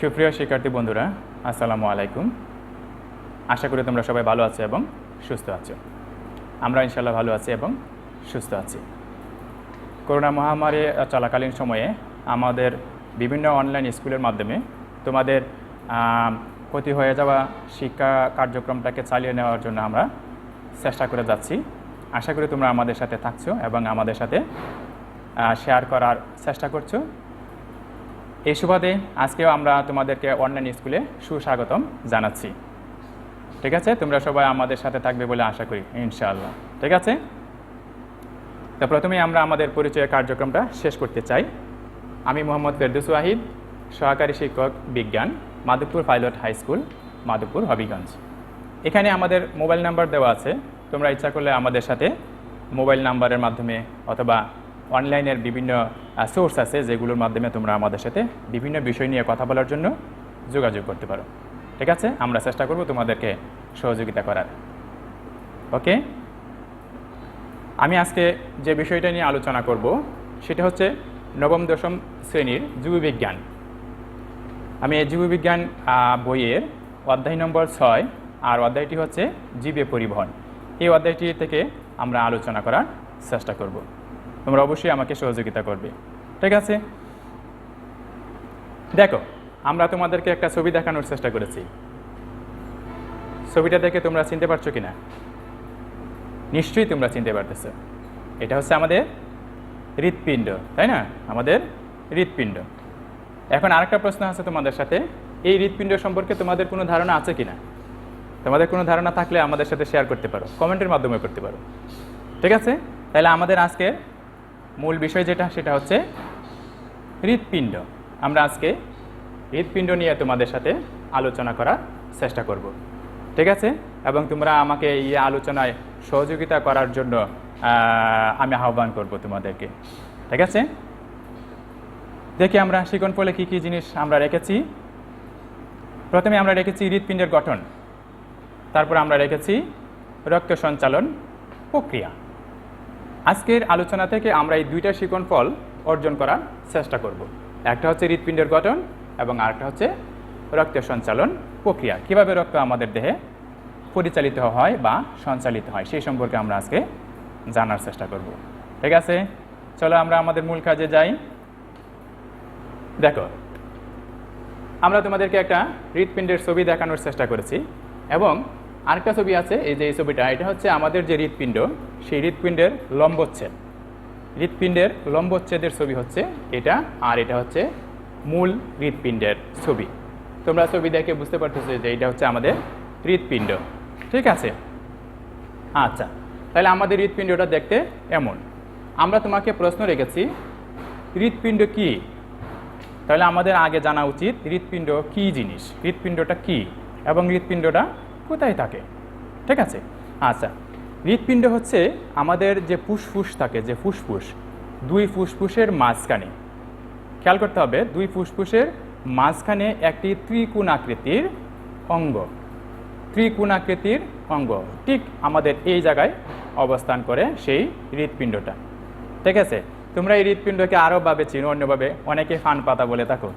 সুপ্রিয় শিক্ষার্থী বন্ধুরা, আসসালামু আলাইকুম। আশা করি তোমরা সবাই ভালো আছো এবং সুস্থ আছো। আমরা ইনশাল্লাহ ভালো আছি এবং সুস্থ আছি। করোনা মহামারী চলাকালীন সময়ে আমাদের বিভিন্ন অনলাইন স্কুলের মাধ্যমে তোমাদের ক্ষতি হয়ে যাওয়া শিক্ষা কার্যক্রমটাকে চালিয়ে নেওয়ার জন্য আমরা চেষ্টা করে যাচ্ছি। আশা করি তোমরা আমাদের সাথে থাকছো এবং আমাদের সাথে শেয়ার করার চেষ্টা করছ। এই সুবাদে আজকেও আমরা তোমাদেরকে অনলাইন স্কুলে সুস্বাগতম জানাচ্ছি। ঠিক আছে? তোমরা সবাই আমাদের সাথে থাকবে বলে আশা করি, ইনশাআল্লাহ। ঠিক আছে? তো প্রথমেই আমরা আমাদের পরিচয় কার্যক্রমটা শেষ করতে চাই। আমি মোহাম্মদ ফেরদুস ওয়াহিদ, সহকারী শিক্ষক, বিজ্ঞান, Madhabpur pilot high school, Madhabpur Habiganj. এখানে আমাদের মোবাইল নাম্বার দেওয়া আছে। তোমরা ইচ্ছা করলে আমাদের সাথে মোবাইল নাম্বারের মাধ্যমে অথবা অনলাইনের বিভিন্ন সোর্স আছে যেগুলোর মাধ্যমে তোমরা আমাদের সাথে বিভিন্ন বিষয় নিয়ে কথা বলার জন্য যোগাযোগ করতে পারো। ঠিক আছে? আমরা চেষ্টা করব তোমাদেরকে সহযোগিতা করার। ওকে? আমি আজকে যে বিষয়টা নিয়ে আলোচনা করব, সেটা হচ্ছে নবম, দশম শ্রেণির জীববিজ্ঞান। আমি এই জীববিজ্ঞান বইয়ের অধ্যায় নম্বর ছয় আর অধ্যায়টি হচ্ছে জীবে পরিবহন। এই অধ্যায়টি থেকে আমরা আলোচনা করার চেষ্টা করব। তোমরা অবশ্যই আমাকে সহযোগিতা করবে। ঠিক আছে? দেখো, আমরা তোমাদেরকে একটা ছবি দেখানোর চেষ্টা করেছি। ছবিটা দেখে তোমরা চিনতে পারছ কিনা নিশ্চয়ই তোমরা চিনতে পারতেছ। এটা হচ্ছে আমাদের হৃৎপিণ্ড, তাই না? আমাদের হৃৎপিণ্ড। এখন আরেকটা প্রশ্ন আছে তোমাদের সাথে। এই হৃৎপিণ্ড সম্পর্কে তোমাদের কোনো ধারণা আছে কিনা তোমাদের কোনো ধারণা থাকলে আমাদের সাথে শেয়ার করতে পারো। কমেন্টের মাধ্যমে করতে পারো। ঠিক আছে? তাহলে আমাদের আজকে মূল বিষয় যেটা, সেটা হচ্ছে হৃৎপিণ্ড। আমরা আজকে হৃৎপিণ্ড নিয়ে তোমাদের সাথে আলোচনা করার চেষ্টা করব। ঠিক আছে? এবং তোমরা আমাকে এই আলোচনায় সহযোগিতা করার জন্য আমি আহ্বান করব তোমাদেরকে। ঠিক আছে? দেখি আমরা শিকন ফলে কী কী জিনিস আমরা রেখেছি। প্রথমে আমরা রেখেছি হৃৎপিণ্ডের গঠন। তারপর আমরা রেখেছি রক্ত সঞ্চালন প্রক্রিয়া। আজকের আলোচনা থেকে আমরা এই দুইটা শিকন ফল অর্জন করার চেষ্টা করব। একটা হচ্ছে হৃৎপিণ্ডের গঠন এবং আরেকটা হচ্ছে রক্ত সঞ্চালন প্রক্রিয়া। কীভাবে রক্ত আমাদের দেহে পরিচালিত হয় বা সঞ্চালিত হয়, সেই সম্পর্কে আমরা আজকে জানার চেষ্টা করব। ঠিক আছে? চলো আমরা আমাদের মূল কাজে যাই। দেখো, আমরা তোমাদেরকে একটা হৃৎপিণ্ডের ছবি দেখানোর চেষ্টা করেছি এবং আরেকটা ছবি আছে, এই যে এই ছবিটা, এটা হচ্ছে আমাদের যে হৃৎপিণ্ড, সেই হৃৎপিণ্ডের লম্বচ্ছেদ। হৃৎপিণ্ডের লম্বচ্ছেদের ছবি হচ্ছে এটা, আর এটা হচ্ছে মূল হৃৎপিণ্ডের ছবি। তোমরা ছবি দেখে বুঝতে পারতেছো যে এটা হচ্ছে আমাদের হৃৎপিণ্ড। ঠিক আছে? আচ্ছা তাহলে আমাদের হৃৎপিণ্ডটা দেখতে এমন। আমরা তোমাকে প্রশ্ন রেখেছি, হৃৎপিণ্ড কি? তাহলে আমাদের আগে জানা উচিত হৃৎপিণ্ড কী জিনিস? হৃৎপিণ্ডটা কি? এবং হৃৎপিণ্ডটা কোথায় থাকে? ঠিক আছে? আচ্ছা হৃৎপিণ্ড হচ্ছে আমাদের যে ফুসফুস থাকে, যে ফুসফুস, দুই ফুসফুসের মাঝখানে। খেয়াল করতে হবে, দুই ফুসফুসের মাঝখানে একটি ত্রিকোণ আকৃতির অঙ্গ। ত্রিকোণ আকৃতির অঙ্গ, ঠিক আমাদের এই জায়গায় অবস্থান করে সেই হৃৎপিণ্ডটা। ঠিক আছে? তোমরা এই হৃৎপিণ্ডকে আরও ভাবে চিনো, অন্যভাবে অনেকে ফান পাতা বলে থাকো।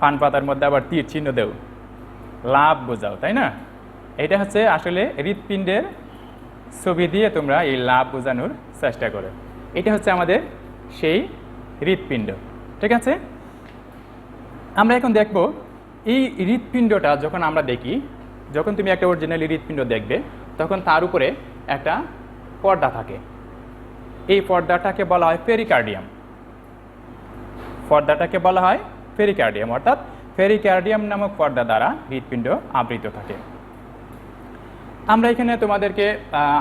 ফান পাতার মধ্যে আবার তীর চিহ্ন দেও। লাভ বোঝাও, তাই না? এটা হচ্ছে আসলে হৃৎপিণ্ডের ছবি দিয়ে তোমরা এই লাভ বোঝানোর চেষ্টা করো। এটা হচ্ছে আমাদের সেই হৃৎপিণ্ড, ঠিক আছে? আমরা এখন দেখব এই হৃৎপিণ্ডটা যখন আমরা দেখি, যখন তুমি একটা অরিজিনাল হৃৎপিণ্ড দেখবে, তখন তার উপরে একটা পর্দা থাকে। এই পর্দাটাকে বলা হয় পেরিকার্ডিয়াম পর্দাটাকে বলা হয় ফেরিকার্ডিয়াম অর্থাৎ ফেরিকার্ডিয়াম নামক পর্দা দ্বারা হৃৎপিণ্ড আবৃত থাকে। আমরা এখানে তোমাদেরকে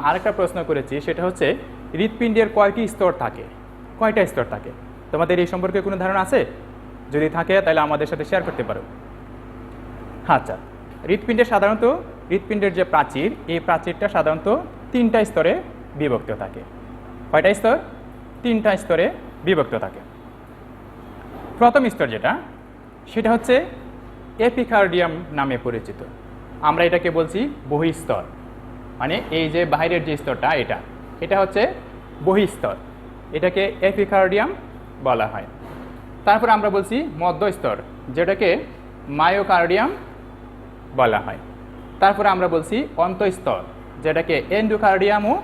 আরেকটা প্রশ্ন করেছি, সেটা হচ্ছে, হৃৎপিণ্ডের কয়টি স্তর থাকে? কয়টা স্তর থাকে? তোমাদের এই সম্পর্কে কোনো ধারণা আছে? যদি থাকে, তাহলে আমাদের সাথে শেয়ার করতে পারো। আচ্ছা হৃৎপিণ্ডের সাধারণত, হৃৎপিণ্ডের যে প্রাচীর, এই প্রাচীরটা সাধারণত তিনটা স্তরে বিভক্ত থাকে। কয়টা স্তর? তিনটা স্তরে বিভক্ত থাকে। প্রথম স্তর যেটা, সেটা হচ্ছে, এপিকার্ডিয়াম নামে পরিচিত। আমরা এটাকে বলছি বহিস্তর। মানে এই যে বাইরের যে স্তরটা, এটা। এটা হচ্ছে বহিস্তর। এটাকে এপিকার্ডিয়াম বলা হয়। তারপর আমরা বলছি মধ্যস্তর, যেটাকে মায়োকার্ডিয়াম বলা হয়। তারপর আমরা বলছি অন্তঃস্তর, যেটাকে এন্ডোকার্ডিয়ামও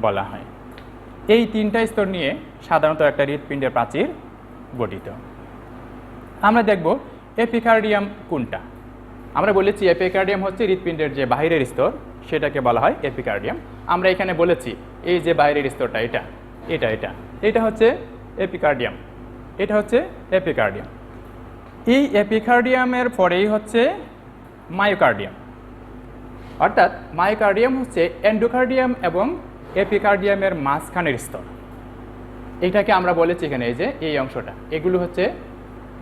বলা হয়। এই তিনটা স্তর নিয়ে সাধারণত একটা হৃৎপিণ্ডের প্রাচীর গঠিত। আমরা দেখব এপিকার্ডিয়াম কোনটা। আমরা বলেছি এপিকার্ডিয়াম হচ্ছে হৃৎপিণ্ডের যে বাইরের স্তর সেটাকে বলা হয় এপিকার্ডিয়াম। আমরা এখানে বলেছি, এই যে বাইরের স্তরটা, এটা এটা এটা এটা হচ্ছে এপিকার্ডিয়াম, এটা হচ্ছে এপিকার্ডিয়াম। এই এপিকার্ডিয়ামের পরেই হচ্ছে মায়োকার্ডিয়াম। অর্থাৎ মায়োকার্ডিয়াম হচ্ছে এন্ডোকার্ডিয়াম এবং এপিকার্ডিয়ামের মাঝখানের স্তর। এটাকে আমরা বলেছি এখানে, এই যে, এই অংশটা, এগুলো হচ্ছে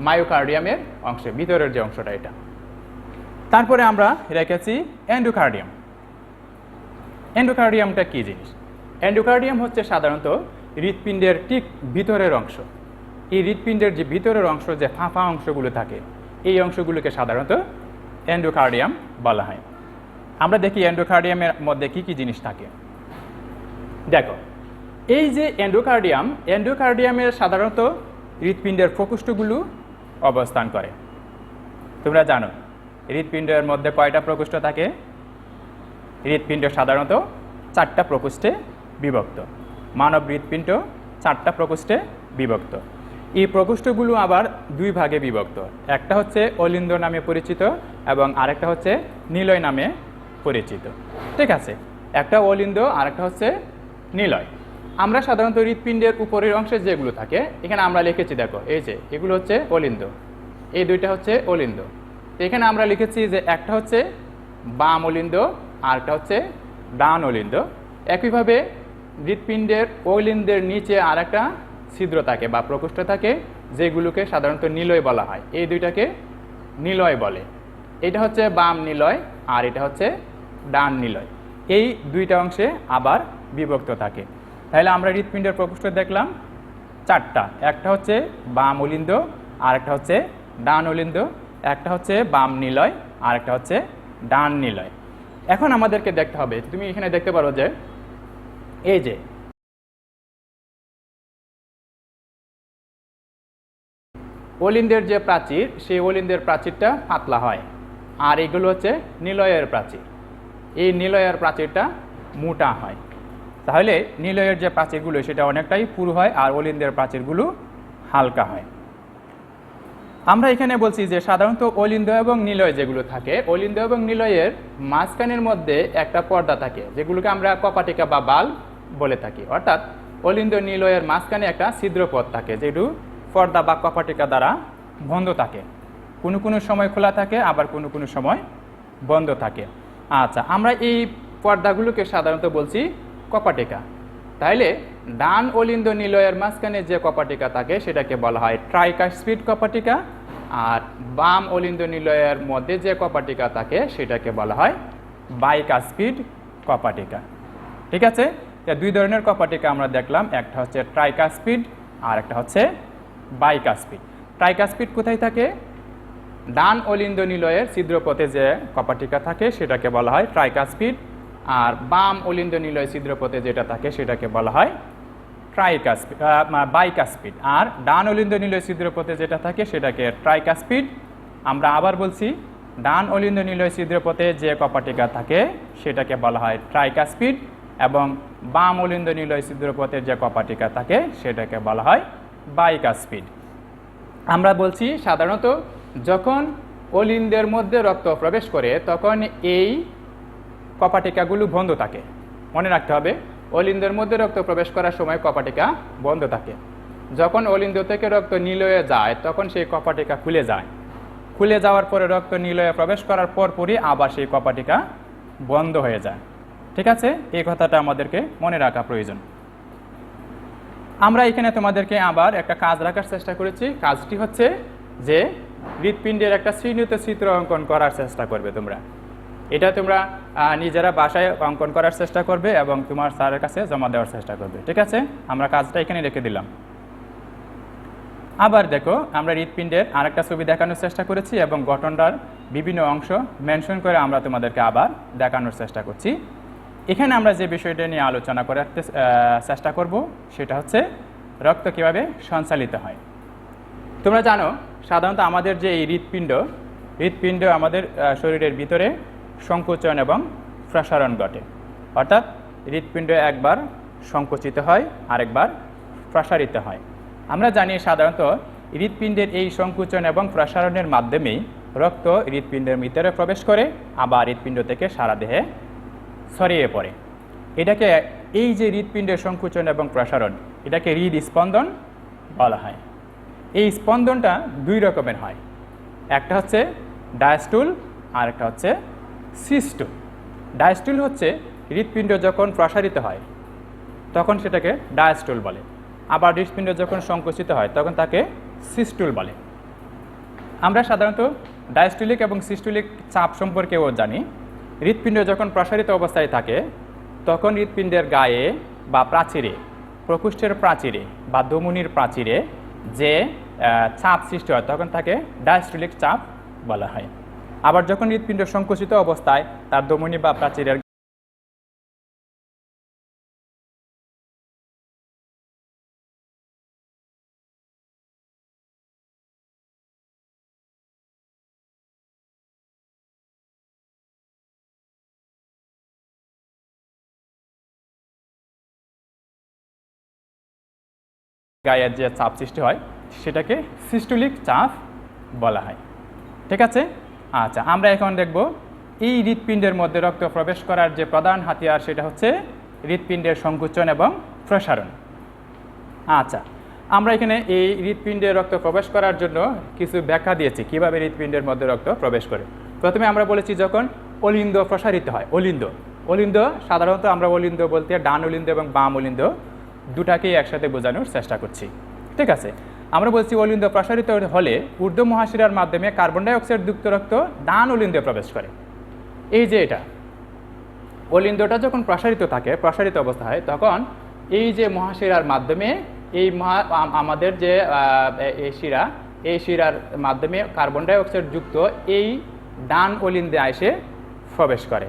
মায়োকার্ডিয়ামের অংশ, ভিতরের যে অংশটা এটা। তারপরে আমরা রেখেছি এন্ডোকার্ডিয়াম। এন্ডোকার্ডিয়ামটা কী জিনিস? এন্ডোকার্ডিয়াম হচ্ছে সাধারণত হৃৎপিণ্ডের ঠিক ভিতরের অংশ। এই হৃৎপিণ্ডের যে ভিতরের অংশ, যে ফাঁফা অংশগুলো থাকে, এই অংশগুলোকে সাধারণত এন্ডোকার্ডিয়াম বলা হয়। আমরা দেখি এন্ডোকার্ডিয়ামের মধ্যে কি কি জিনিস থাকে। দেখো, এই যে এন্ডোকার্ডিয়াম এন্ডোকার্ডিয়ামের সাধারণত হৃৎপিণ্ডের প্রকোষ্ঠগুলো অবস্থান করে। তোমরা জানো, হৃৎপিণ্ডের মধ্যে কয়টা প্রকোষ্ঠ থাকে? হৃৎপিণ্ড সাধারণত চারটা প্রকোষ্ঠে বিভক্ত। মানব হৃৎপিণ্ড চারটা প্রকোষ্ঠে বিভক্ত। এই প্রকোষ্ঠগুলো আবার দুই ভাগে বিভক্ত। একটা হচ্ছে অলিন্দ নামে পরিচিত এবং আরেকটা হচ্ছে নিলয় নামে পরিচিত। ঠিক আছে, একটা অলিন্দ, আরেকটা হচ্ছে নিলয়। আমরা সাধারণত হৃৎপিণ্ডের উপরের অংশে যেগুলো থাকে, এখানে আমরা লিখেছি, দেখো, এই যে, এগুলো হচ্ছে অলিন্দ। এই দুইটা হচ্ছে অলিন্দ। এখানে আমরা লিখেছি যে একটা হচ্ছে বাম অলিন্দ আর একটা হচ্ছে ডান অলিন্দ। একইভাবে হৃৎপিণ্ডের অলিন্দের নিচে আর একটা ছিদ্র থাকে বা প্রকোষ্ঠ থাকে, যেগুলোকে সাধারণত নিলয় বলা হয়। এই দুইটাকে নিলয় বলে। এটা হচ্ছে বাম নিলয় আর এটা হচ্ছে ডান নিলয়। এই দুইটা অংশে আবার বিভক্ত থাকে। তাহলে আমরা হৃৎপিণ্ডের প্রকোষ্ঠ দেখলাম চারটা। একটা হচ্ছে বাম অলিন্দ আর একটা হচ্ছে ডান অলিন্দ, একটা হচ্ছে বাম নিলয় আর একটা হচ্ছে ডান নিলয়। এখন আমাদেরকে দেখতে হবে, তুমি এখানে দেখতে পারো যে, এই যে, অলিন্দের যে প্রাচীর, সেই অলিন্দের প্রাচীরটা পাতলা হয়। আর এগুলো হচ্ছে নিলয়ের প্রাচীর। এই নিলয়ের প্রাচীরটা মোটা হয়। তাহলে নিলয়ের যে প্রাচীরগুলো, সেটা অনেকটাই পুরু হয় আর অলিন্দের প্রাচীরগুলো হালকা হয়। আমরা এখানে বলছি যে সাধারণত অলিন্দ এবং নিলয় যেগুলো থাকে, অলিন্দ এবং নিলয়ের মাঝখানের মধ্যে একটা পর্দা থাকে, যেগুলোকে আমরা কপাটিকা বা বাল বলে থাকি। অর্থাৎ অলিন্দ নিলয়ের মাঝখানে একটা ছিদ্রপথ থাকে, যেটু পর্দা বা কপাটিকা দ্বারা বন্ধ থাকে। কোনো কোনো সময় খোলা থাকে, আবার কোনো কোনো সময় বন্ধ থাকে। আচ্ছা আমরা এই পর্দাগুলোকে সাধারণত বলছি কপাটিকা। তাইলে ডান অলিন্দ নিলয়ের মাঝখানে যে কপাটিকা থাকে, সেটাকে বলা হয় ট্রাইকাস্পিড কপাটিকা, আর বাম অলিন্দ নিলয়ের মধ্যে যে কপাটিকা থাকে, সেটাকে বলা হয় বাইকাস্পিড কপাটিকা। ঠিক আছে? দুই ধরনের কপাটিকা আমরা দেখলাম, একটা হচ্ছে ট্রাইকাস্পিড আর একটা হচ্ছে বাইকাস্পিড ট্রাইকাস্পিড কোথায় থাকে? ডান অলিন্দ নিলয়ের ছিদ্রপথে যে কপাটিকা থাকে, সেটাকে বলা হয় ট্রাইকাস্পিড আর বাম অলিন্দ নিলয় ছিদ্রপথে যেটা থাকে সেটাকে বলা হয় ট্রাইকাস্পিড বাইকাস্পিড আর ডান অলিন্দ নিলয় ছিদ্রপথে যেটা থাকে সেটাকে ট্রাইকাস্পিড আমরা আবার বলছি, ডান অলিন্দ নিলয় ছিদ্রপথে যে কপাটিকা থাকে সেটাকে বলা হয় ট্রাইকাস্পিড এবং বাম অলিন্দ নিলয় ছিদ্রপথের যে কপাটিকা থাকে সেটাকে বলা হয় বাইকাস্পিড আমরা বলছি, সাধারণত যখন অলিন্দের মধ্যে রক্ত প্রবেশ করে, তখন এই কপাটিকাগুলো বন্ধ থাকে। মনে রাখতে হবে, অলিন্দের মধ্যে রক্ত প্রবেশ করার সময় কপাটিকা বন্ধ থাকে। যখন অলিন্দ থেকে রক্ত নিলয়ে যায়, তখন সেই কপাটিকা খুলে যায়। খুলে যাওয়ার পরে রক্ত নিলয়ে প্রবেশ করার পরপরই আবার সেই কপাটিকা বন্ধ হয়ে যায়। ঠিক আছে? এই কথাটা আমাদেরকে মনে রাখা প্রয়োজন। আমরা এখানে তোমাদেরকে আবার একটা কাজ রাখার চেষ্টা করেছি। কাজটি হচ্ছে যে হৃৎপিণ্ডের একটা শ্রীনিত চিত্র অঙ্কন করার চেষ্টা করবে তোমরা। এটা তোমরা নিজেরা বাসায় অঙ্কন করার চেষ্টা করবে এবং তোমার স্যারের কাছে জমা দেওয়ার চেষ্টা করবে, ঠিক আছে? আমরা কাজটা এখানে রেখে দিলাম। আবার দেখো, আমরা হৃৎপিণ্ডের আরেকটা ছবি দেখানোর চেষ্টা করেছি এবং গঠনটার বিভিন্ন অংশ মেনশন করে আমরা তোমাদেরকে আবার দেখানোর চেষ্টা করছি। এখানে আমরা যে বিষয়টা নিয়ে আলোচনা করার চেষ্টা করব, সেটা হচ্ছে রক্ত কীভাবে সঞ্চালিত হয়। তোমরা জানো, সাধারণত আমাদের যে এই হৃৎপিণ্ড হৃৎপিণ্ড আমাদের শরীরের ভিতরে সংকোচন এবং প্রসারণ ঘটে। অর্থাৎ হৃৎপিণ্ড একবার সংকুচিত হয়, আরেকবার প্রসারিত হয়। আমরা জানি সাধারণত হৃৎপিণ্ডের এই সংকুচন এবং প্রসারণের মাধ্যমেই রক্ত হৃৎপিণ্ডের ভিতরে প্রবেশ করে, আবার হৃৎপিণ্ড থেকে সারা দেহে ছড়িয়ে পড়ে। এটাকে এই যে হৃৎপিণ্ডের সংকুচন এবং প্রসারণ, এটাকে হৃদ স্পন্দন বলা হয়। এই স্পন্দনটা দুই রকমের হয়। একটা হচ্ছে ডায়াস্টুল আর একটা হচ্ছে সিস্টুল ডায়াস্টুল হচ্ছে হৃৎপিণ্ড যখন প্রসারিত হয়, তখন সেটাকে ডায়াস্টুল বলে। আবার হৃৎপিণ্ড যখন সংকুচিত হয়, তখন তাকে সিস্টুল বলে। আমরা সাধারণত ডায়াস্টুলিক এবং সিস্টুলিক চাপ সম্পর্কেও জানি। হৃৎপিণ্ড যখন প্রসারিত অবস্থায় থাকে, তখন হৃৎপিণ্ডের গায়ে বা প্রাচীরে, প্রকোষ্ঠের প্রাচীরে বা ধমনির প্রাচীরে যে চাপ সৃষ্টি হয়, তখন তাকে ডায়াস্টুলিক চাপ বলা হয়। আবার যখন হৃৎপিণ্ড সংকুচিত অবস্থায়, তার ধমনি বা প্রাচীরের গায়ের যে চাপ সৃষ্টি হয়, সেটাকে সিস্টুলিক চাপ বলা হয়। ঠিক আছে? আচ্ছা আমরা এখন দেখব এই হৃৎপিণ্ডের মধ্যে রক্ত প্রবেশ করার যে প্রধান হাতিয়ার সেটা হচ্ছে হৃৎপিণ্ডের সংকুচন এবং প্রসারণ। আচ্ছা আমরা এখানে এই হৃৎপিণ্ডে রক্ত প্রবেশ করার জন্য কিছু ব্যাখ্যা দিয়েছি, কীভাবে হৃৎপিণ্ডের মধ্যে রক্ত প্রবেশ করে। প্রথমে আমরা বলেছি যখন অলিন্দ প্রসারিত হয়, অলিন্দ। অলিন্দ সাধারণত আমরা অলিন্দ বলতে ডান অলিন্দ এবং বাম অলিন্দ দুটাকেই একসাথে বোঝানোর চেষ্টা করছি। ঠিক আছে আমরা বলছি অলিন্দ প্রসারিত হলে ঊর্ধ্ব মহাশিরার মাধ্যমে কার্বন ডাইঅক্সাইড যুক্ত রক্ত ডান অলিন্দে প্রবেশ করে। এই যে এটা, অলিন্দটা যখন প্রসারিত থাকে, প্রসারিত অবস্থা হয়, তখন এই যে মহাশিরার মাধ্যমে এই মহা আমাদের যে এই শিরা, এই শিরার মাধ্যমে কার্বন ডাইঅক্সাইড যুক্ত এই ডান অলিন্দে এসে প্রবেশ করে।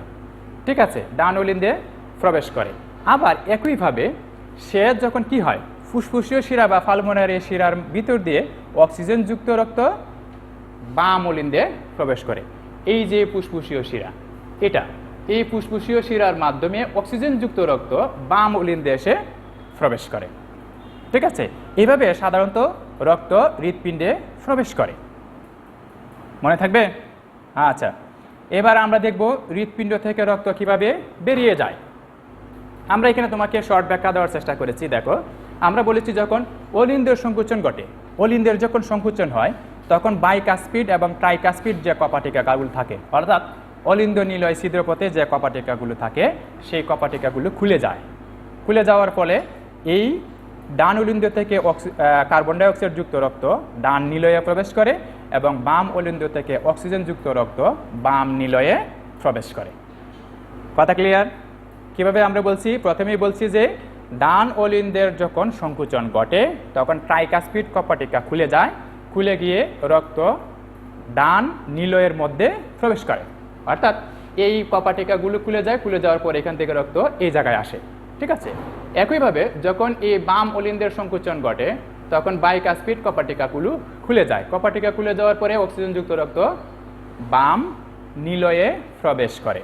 ঠিক আছে ডান অলিন্দে প্রবেশ করে। আবার একইভাবে সে যখন কি হয় ফুসফুসীয় শিরা বা ফালমোনারি শিরার ভিতর দিয়ে অক্সিজেনযুক্ত রক্ত বাম অলিন্দে প্রবেশ করে। এই যে ফুসফুসীয় শিরা, এটা, এই ফুসফুসীয় শিরার মাধ্যমে অক্সিজেনযুক্ত রক্ত বাম অলিন্দে এসে প্রবেশ করে। ঠিক আছে? এইভাবে সাধারণত রক্ত হৃৎপিণ্ডে প্রবেশ করে। মনে থাকবে? আচ্ছা এবার আমরা দেখব হৃৎপিণ্ড থেকে রক্ত কীভাবে বেরিয়ে যায়। আমরা এখানে তোমাকে শর্ট ব্যাখ্যা দেওয়ার চেষ্টা করেছি, দেখো। আমরা বলেছি যখন অলিন্দের সংকুচন ঘটে, অলিন্দের যখন সংকুচন হয়, তখন বাইকাস্পিড এবং ট্রাইকাস্পিড যে কপাটিকাগুলো থাকে, অর্থাৎ অলিন্দ নিলয় ছিদ্রপথে যে কপাটিকাগুলো থাকে, সেই কপাটিকাগুলো খুলে যায়। খুলে যাওয়ার ফলে এই ডান অলিন্দ থেকে কার্বন ডাইঅক্সাইড যুক্ত রক্ত ডান নিলয়ে প্রবেশ করে এবং বাম অলিন্দ থেকে অক্সিজেন যুক্ত রক্ত বাম নিলয়ে প্রবেশ করে। কথা ক্লিয়ার কীভাবে আমরা বলছি? প্রথমেই বলছি যে ডান অলিন্দের যখন সংকুচন ঘটে, তখন ট্রাইকাস্পিড কপাটিকা খুলে যায়, খুলে গিয়ে রক্ত ডান নিলয়ের মধ্যে প্রবেশ করে। অর্থাৎ এই কপাটিকাগুলো খুলে যায়, খুলে যাওয়ার পর এখান থেকে রক্ত এই জায়গায় আসে। ঠিক আছে? একইভাবে যখন এই বাম অলিন্দের সংকুচন ঘটে, তখন বাইকাস্পিড কপাটিকাগুলো খুলে যায়। কপাটিকা খুলে যাওয়ার পরে অক্সিজেনযুক্ত রক্ত বাম নিলয়ে প্রবেশ করে।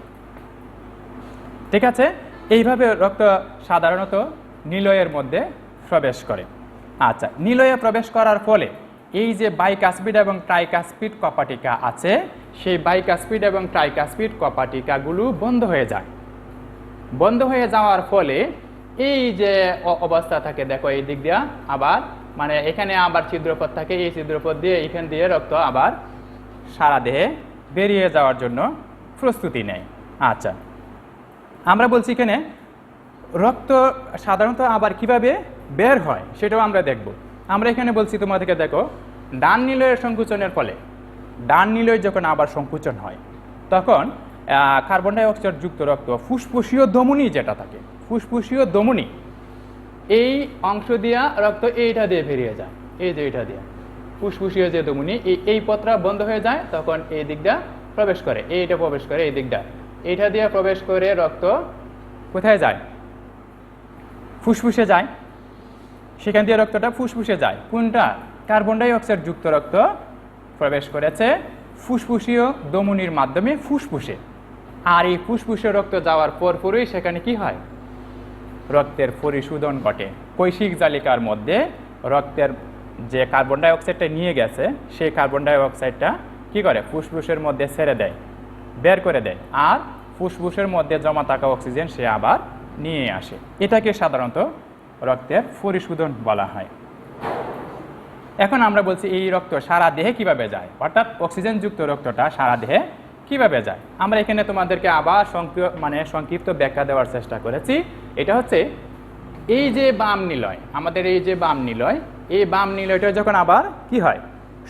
ঠিক আছে? এইভাবে রক্ত সাধারণত নিলয়ের মধ্যে প্রবেশ করে। আচ্ছা নিলয়ে প্রবেশ করার ফলে এই যে বাইকাসপিড এবং ট্রাইকাসপিড কপাটিকা আছে, সেই বাইকাসপিড এবং ট্রাইকাসপিড কপাটিকাগুলো বন্ধ হয়ে যায়। বন্ধ হয়ে যাওয়ার ফলে এই যে অবস্থা থাকে, দেখো এই দিক দিয়া আবার মানে এখানে আবার ছিদ্রপথ থাকে, এই ছিদ্রপথ দিয়ে এখান দিয়ে রক্ত আবার সারা দেহে বেরিয়ে যাওয়ার জন্য প্রস্তুতি নেয়। আচ্ছা আমরা বলছি এখানে রক্ত সাধারণত আবার কীভাবে বের হয় সেটাও আমরা দেখব। আমরা এখানে বলছি তোমাদেরকে দেখো, ডান নিলয়ের সংকুচনের ফলে, ডান নিলয় যখন আবার সংকুচন হয়, তখন কার্বন ডাইঅক্সাইড যুক্ত রক্ত, ফুসফুসীয় ধমনী যেটা থাকে, ফুসফুসীয় ধমনী এই অংশ দিয়া রক্ত এইটা দিয়ে বেরিয়ে যায়, এই যে এইটা দিয়ে। ফুসফুসীয় যে ধমনী এই এই পত্রা বন্ধ হয়ে যায়, তখন এই দিকটা প্রবেশ করে, এইটা প্রবেশ করে, এই দিকটা। এইটা দিয়ে প্রবেশ করে রক্ত কোথায় যায়? ফুসফুসে যায়। সেখান দিয়ে রক্তটা ফুসফুসে যায়। কোনটা? কার্বন ডাই অক্সাইড যুক্ত রক্ত প্রবেশ করেছে ফুসফুসীয় দমনির মাধ্যমে ফুসফুসে। আর এই ফুসফুসে রক্ত যাওয়ার পরপরই সেখানে কি হয়? রক্তের পরিশোধন ঘটে। কৈশিক জালিকার মধ্যে রক্তের যে কার্বন ডাই অক্সাইডটা নিয়ে গেছে, সেই কার্বন ডাই অক্সাইডটা কি করে? ফুসফুসের মধ্যে ছেড়ে দেয়, বের করে দেয়। আর ফুসফুসের মধ্যে জমা থাকা অক্সিজেন সে আবার নিয়ে আসে। এটাকে সাধারণত রক্তের পরিশোধন বলা হয়। এখন আমরা বলছি এই রক্ত সারা দেহে কীভাবে যায়? অর্থাৎ অক্সিজেনযুক্ত রক্তটা সারা দেহে কীভাবে যায়? আমরা এখানে তোমাদেরকে আবার সংক্ষিপ্ত মানে সংক্ষিপ্ত ব্যাখ্যা দেওয়ার চেষ্টা করেছি। এটা হচ্ছে এই যে বাম নিলয়, আমাদের এই যে বাম নিলয়, এই বাম নিলয়টা যখন আবার কি হয়?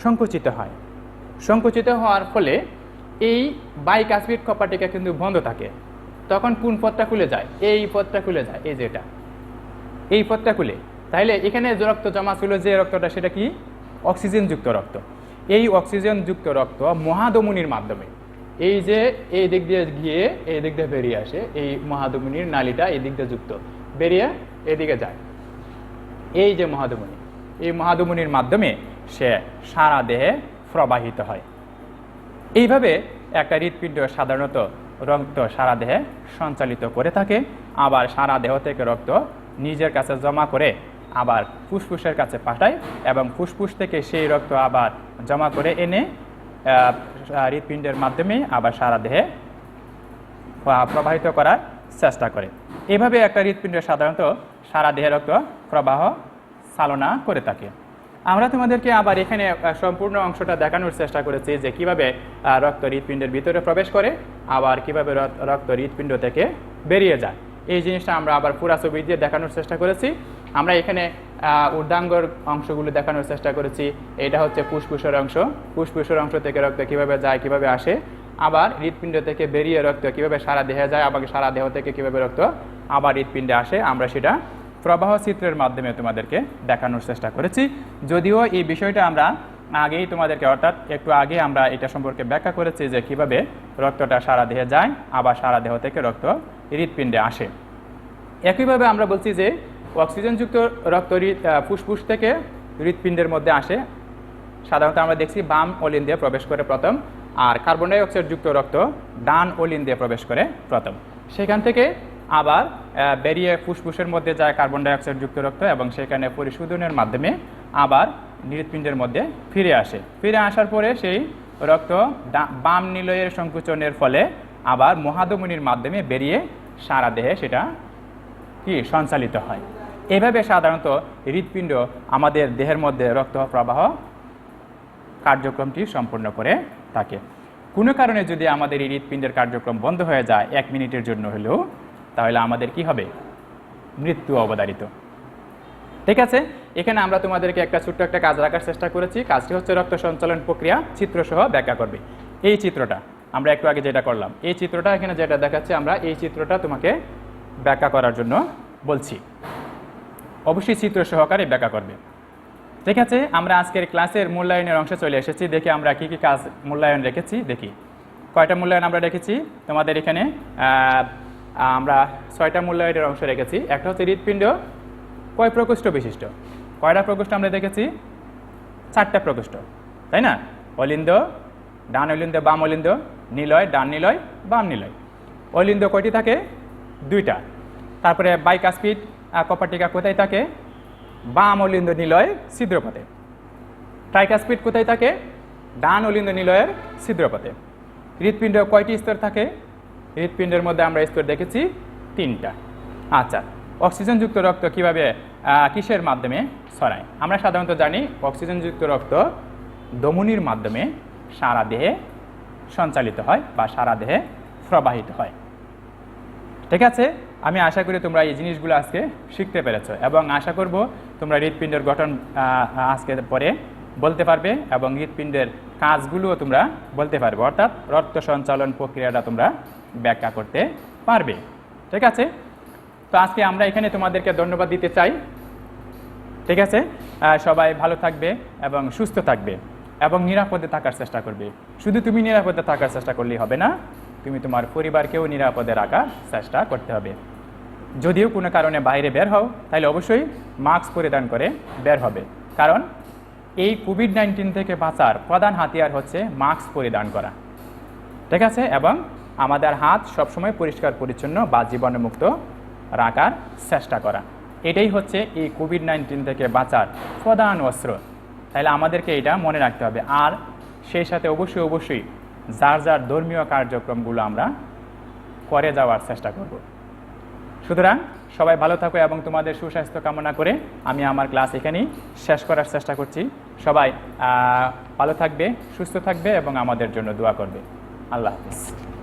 সংকুচিত হয়। সংকুচিত হওয়ার ফলে এই বাইক বাইকাসপিড কপাটিকা কিন্তু বন্ধ থাকে। তখন কোন পথটা খুলে যায়? এই পথটা খুলে যায়, এই যেটা। এই পথটা খুলে। তাহলে এখানে যে রক্ত জমা ছিল, যে রক্তটা, সেটা কি? অক্সিজেনযুক্ত রক্ত। এই অক্সিজেনযুক্ত রক্ত মহাধমনির মাধ্যমে। এই যে এই দিক দিয়ে গিয়ে, এই দিক দিয়ে বেরিয়ে আসে, এই মহাধমনির নালীটা এই দিক দিয়ে যুক্ত। বেরিয়ে এদিকে যায়। এই যে মহাধমনি, এই মহাধমনির মাধ্যমে সে সারা দেহে প্রবাহিত হয়। এইভাবে একটা হৃৎপিণ্ড সাধারণত রক্ত সারা দেহে সঞ্চালিত করে থাকে, আবার সারা দেহ থেকে রক্ত নিজের কাছে জমা করে আবার ফুসফুসের কাছে পাঠায় এবং ফুসফুস থেকে সেই রক্ত আবার জমা করে এনে হৃৎপিণ্ডের মাধ্যমে আবার সারা দেহে প্রবাহিত করার চেষ্টা করে। এভাবে একটা হৃৎপিণ্ড সাধারণত সারা দেহে রক্ত প্রবাহ চালনা করে থাকে। আমরা তোমাদেরকে আবার এখানে সম্পূর্ণ অংশটা দেখানোর চেষ্টা করেছি যে কীভাবে রক্ত হৃৎপিণ্ডের ভিতরে প্রবেশ করে আবার কীভাবে রক- রক্ত হৃৎপিণ্ড থেকে বেরিয়ে যায়। এই জিনিসটা আমরা আবার পুরা ছবি দিয়ে দেখানোর চেষ্টা করেছি। আমরা এখানে আহ, ঊর্ধ্বাঙ্গর অংশগুলো দেখানোর চেষ্টা করেছি। এটা হচ্ছে ফুসফুসের অংশ। ফুসফুসের অংশ থেকে রক্ত কীভাবে যায় কীভাবে আসে আবার হৃৎপিণ্ড থেকে বেরিয়ে রক্ত কীভাবে সারা দেহে যায় আবার সারা দেহ থেকে কীভাবে রক্ত আবার হৃৎপিণ্ডে আসে আমরা সেটা প্রবাহ চিত্রের মাধ্যমে তোমাদেরকে দেখানোর চেষ্টা করেছি। যদিও এই বিষয়টা আমরা আগেই তোমাদেরকে, অর্থাৎ একটু আগে আমরা এটা সম্পর্কে ব্যাখ্যা করেছি যে কীভাবে রক্তটা সারা দেহে যায়, আবার সারা দেহ থেকে রক্ত হৃৎপিণ্ডে আসে। একইভাবে আমরা বলছি যে অক্সিজেনযুক্ত রক্ত ফুসফুস থেকে হৃৎপিণ্ডের মধ্যে আসে। সাধারণত আমরা দেখছি বাম অলিন দিয়ে প্রবেশ করে প্রথম, আর কার্বন ডাই অক্সাইড যুক্ত রক্ত ডান অলিন দিয়ে প্রবেশ করে প্রথম। সেখান থেকে আবার বেরিয়ে ফুসফুসের মধ্যে যায় কার্বন ডাই অক্সাইড যুক্ত রক্ত এবং সেখানে পরিশোধনের মাধ্যমে আবার হৃৎপিণ্ডের মধ্যে ফিরে আসে। ফিরে আসার পরে সেই রক্ত বাম নিলয়ের সংকুচনের ফলে আবার মহাধমনির মাধ্যমে বেরিয়ে সারা দেহে সেটা কি সঞ্চালিত হয়। এভাবে সাধারণত হৃৎপিণ্ড আমাদের দেহের মধ্যে রক্ত প্রবাহ কার্যক্রমটি সম্পূর্ণ করে থাকে। কোনো কারণে যদি আমাদের এই হৃৎপিণ্ডের কার্যক্রম বন্ধ হয়ে যায়, এক মিনিটের জন্য হলেও তাহলে আমাদের কি হবে? মৃত্যু অবধারিত। ঠিক আছে? এখানে আমরা তোমাদেরকে একটা ছোট্ট একটা কাজ রাখার চেষ্টা করেছি। কাজটি হচ্ছে রক্ত সঞ্চালন প্রক্রিয়া, চিত্রসহ ব্যাখ্যা করবে। এই চিত্রটা, আমরা একটু আগে যেটা করলাম, এই চিত্রটা এখানে যেটা দেখাচ্ছে, আমরা এই চিত্রটা তোমাকে ব্যাখ্যা করার জন্য বলছি। অবশ্যই চিত্র সহকারে ব্যাখ্যা করবে। ঠিক আছে? আমরা আজকের ক্লাসের মূল্যায়নের অংশে চলে এসেছি। দেখি আমরা কি কি কাজ মূল্যায়ন রেখেছি। দেখি। কয়টা মূল্যায়ন আমরা রেখেছি? তোমাদের এখানে আমরা ছয়টা মূল্যায়নের অংশ রেখেছি। একটা হচ্ছে হৃৎপিণ্ড, কয় প্রকোষ্ঠ বিশিষ্ট? কয়টা প্রকোষ্ঠ আমরা দেখেছি? চারটা প্রকোষ্ঠ, তাই না? অলিন্দ, ডান অলিন্দ, বাম অলিন্দ, নিলয়, ডান নিলয়, বাম নিলয়। অলিন্দ কয়টি থাকে? দুইটা। তারপরে বাইকাসপিড কপাটিকা কোথায় থাকে? বাম অলিন্দ নিলয়, ছিদ্রপথে। ট্রাইকাসপিড কোথায় থাকে? ডান অলিন্দ নিলয়ের ছিদ্রপথে। হৃৎপিণ্ড কয়টি স্তর থাকে? হৃৎপিণ্ডের মধ্যে আমরা স্তর দেখেছি তিনটা। আচ্ছা অক্সিজেনযুক্ত রক্ত কীভাবে কিসের মাধ্যমে ছড়ায়? আমরা সাধারণত জানি অক্সিজেনযুক্ত রক্ত ধমনির মাধ্যমে সারা দেহে সঞ্চালিত হয় বা সারা দেহে প্রবাহিত হয়। ঠিক আছে? আমি আশা করি তোমরা এই জিনিসগুলো আজকে শিখতে পেরেছ এবং আশা করব তোমরা হৃৎপিণ্ডের গঠন আজকে পরে বলতে পারবে এবং হৃৎপিণ্ডের কাজগুলোও তোমরা বলতে পারবে। অর্থাৎ রক্ত সঞ্চালন প্রক্রিয়াটা তোমরা ব্যাখ্যা করতে পারবে। ঠিক আছে? তো আজকে আমরা এখানে তোমাদেরকে ধন্যবাদ দিতে চাই। ঠিক আছে? সবাই ভালো থাকবে এবং সুস্থ থাকবে এবং নিরাপদে থাকার চেষ্টা করবে। শুধু তুমি নিরাপদে থাকার চেষ্টা করলেই হবে না, তুমি তোমার পরিবারকেও নিরাপদে রাখার চেষ্টা করতে হবে। যদিও কোনো কারণে বাইরে বের হও, তাহলে অবশ্যই মাস্ক পরিধান করে বের হবে। কারণ এই কোভিড নাইন্টিন থেকে বাঁচার প্রধান হাতিয়ার হচ্ছে মাস্ক পরিধান করা। ঠিক আছে? এবং আমাদের হাত সবসময় পরিষ্কার, পরিচ্ছন্ন বা জীবাণুমুক্ত রাখার চেষ্টা করা। এটাই হচ্ছে এই কোভিড নাইন্টিন থেকে বাঁচার প্রধান অস্ত্র। তাহলে আমাদেরকে এটা মনে রাখতে হবে। আর সেই সাথে অবশ্যই অবশ্যই যার যার ধর্মীয় কার্যক্রমগুলো আমরা করে যাওয়ার চেষ্টা করব। সুতরাং সবাই ভালো থাকো এবং তোমাদের সুস্বাস্থ্য কামনা করে আমি আমার ক্লাস এখানেই শেষ করার চেষ্টা করছি। সবাই ভালো থাকবে, সুস্থ থাকবে এবং আমাদের জন্য দোয়া করবে। আল্লাহ হাফিজ।